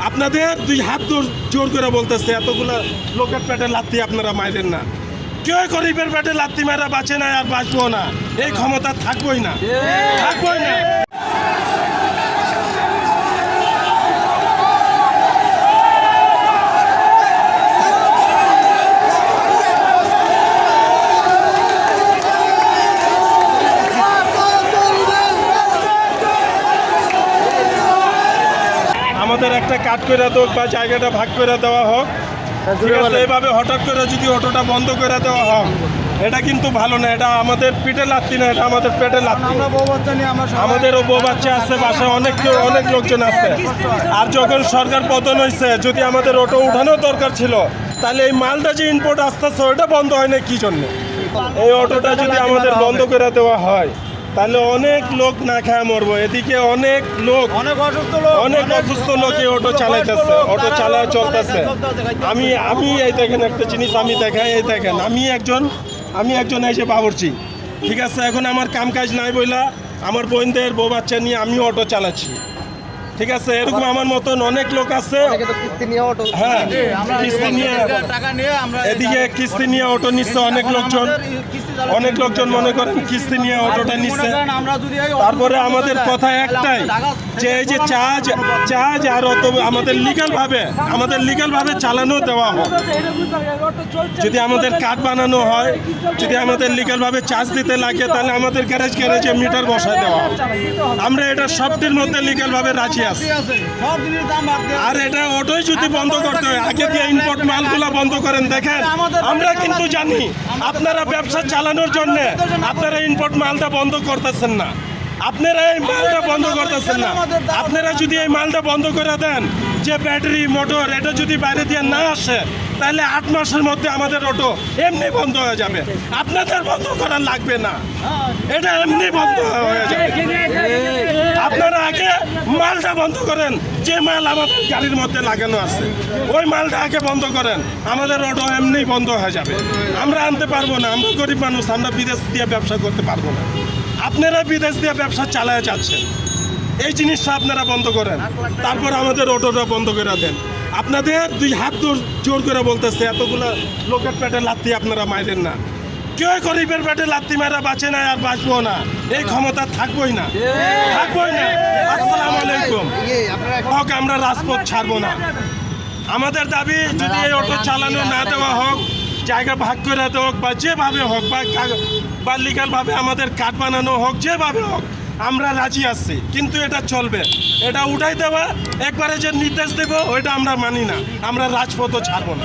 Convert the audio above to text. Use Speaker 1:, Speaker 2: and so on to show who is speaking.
Speaker 1: আপনাদের দুই হাত জোর- করে বলতেছে, এতগুলো লোকের পেটে লাত্তি আপনারা মাইরেন না। কেউ গরিবের পেটে লাত্তি মারা বাঁচে না আর বাঁচবো না। এই ক্ষমতা থাকবোই না। থাকবোই না। আমাদের একটা কাট করে দোক বা জায়গাটা ভাগ করে দেওয়া হোক। ঠিক আছে এইভাবে হঠাৎ করে যদি অটোটা বন্ধ করে দেওয়া হোক এটা কিন্তু ভালো না এটা আমাদের পিঠে লাত্তি না এটা আমাদের পেটে
Speaker 2: সবাই-
Speaker 1: আমাদেরও বউ বাচ্চা আছে বাসায় অনেক অনেক লোকজন আছে। আর যখন সরকার পতন হয়েছে যদি আমাদের অটো উঠানো দরকার ছিল তাহলে এই মালটা যে ইম্পোর্ট আসতেছে ওটা বন্ধ হয় না কি জন্য? এই অটোটা যদি আমাদের বন্ধ করে দেওয়া হয় তাহলে অনেক লোক না খায় মরবো। এদিকে অনেক লোক
Speaker 2: অনেক অসুস্থ লোক
Speaker 1: অনেক অসুস্থ লোক এই অটো চালাইতেছে অটো চালায় চলতেছে। আমি আমি এই দেখেন একটা জিনিস আমি দেখাই এই দেখেন আমি একজন আমি একজন এসে বাবরছি ঠিক আছে? এখন আমার কাম কাজ নাই বইলা আমার বোনদের বউ বাচ্চা নিয়ে আমি অটো চালাচ্ছি। ঠিক আছে এরকম আমার মতন অনেক লোক আছে। হ্যাঁ কিস্তি নিয়ে
Speaker 2: টাকা নিয়ে আমরা
Speaker 1: এদিকে কিস্তি নিয়ে অটো নিচ্ছে অনেক লোকজন। অনেক লোকজন মনে করেন কিস্তি নিয়ে অটোটা নিচ্ছে।
Speaker 2: আমরা যদি এই
Speaker 1: তারপরে আমাদের কথা একটাই যে এই যে চার্জ চার্জ আর অত আমাদের লিগাল ভাবে আমাদের লিগাল ভাবে চালানো দেওয়া হয়। যদি আমাদের কাঠ বানানো হয় যদি আমাদের লিগাল ভাবে চার্জ দিতে লাগে তাহলে আমাদের গ্যারেজ গ্যারেজে মিটার বসায় দেওয়া আমরা এটা সবটির মধ্যে লিগাল ভাবে রাজি আছি। আর এটা অটোই যদি বন্ধ করতে হয় আগে দিয়ে ইম্পোর্ট মালগুলো বন্ধ করেন দেখেন। আমরা কিন্তু জানি আপনারা ব্যবসা চালানোর জন্য আপনারা ইম্পোর্ট মালটা বন্ধ করতেছেন না। আপনারা এই মালটা বন্ধ করতেছেন না। আপনারা যদি এই মালটা বন্ধ করে দেন যে ব্যাটারি মোটর এটা যদি বাইরে দিয়ে না আসে তাহলে আট মাসের মধ্যে আমাদের অটো এমনি বন্ধ হয়ে যাবে। আপনাদের বন্ধ করা লাগবে না। এটা এমনি বন্ধ হয়ে যাবে। আপনারা আগে মালটা বন্ধ করেন। যে মাল আমাদের গাড়ির মধ্যে লাগানো আছে, ওই মালটা আগে বন্ধ করেন। আমাদের অটো এমনি বন্ধ হয়ে যাবে। আমরা আনতে পারব না, আমরা গরিব মানুষ, আমরা বিদেশ দিয়ে ব্যবসা করতে পারব না। আপনারা বিদেশ দিয়ে ব্যবসা চালায় যাচ্ছেন। এই জিনিসটা আপনারা বন্ধ করেন। তারপর আমাদের অটোটা বন্ধ করে দেন। আপনাদের দুই হাত জোর- করে বলতেছে, এতগুলো লোকের পেটে লাত্তি আপনারা মাইরেন না। কেউ গরিবের পেটে লাত্তি মারা বাঁচে আর বাঁচবো না। এই ক্ষমতা থাকবোই না। থাকবোই না। আসসালামু আলাইকুম। হোক, আমরা রাজপথ ছাড়বো না। আমাদের দাবি, যদি এই অটো চালানো না দেওয়া হোক, জায়গা ভাগ করে হোক, বা যেভাবে হোক, বা বা লিগালভাবে আমাদের কাঠ বানানো হোক, যেভাবে হোক, আমরা রাজি আছি। কিন্তু এটা চলবে। এটা উঠাই দেওয়া, একবারে যে নির্দেশ দেবো, ওইটা আমরা মানি না। আমরা রাজপথও ছাড়বো না।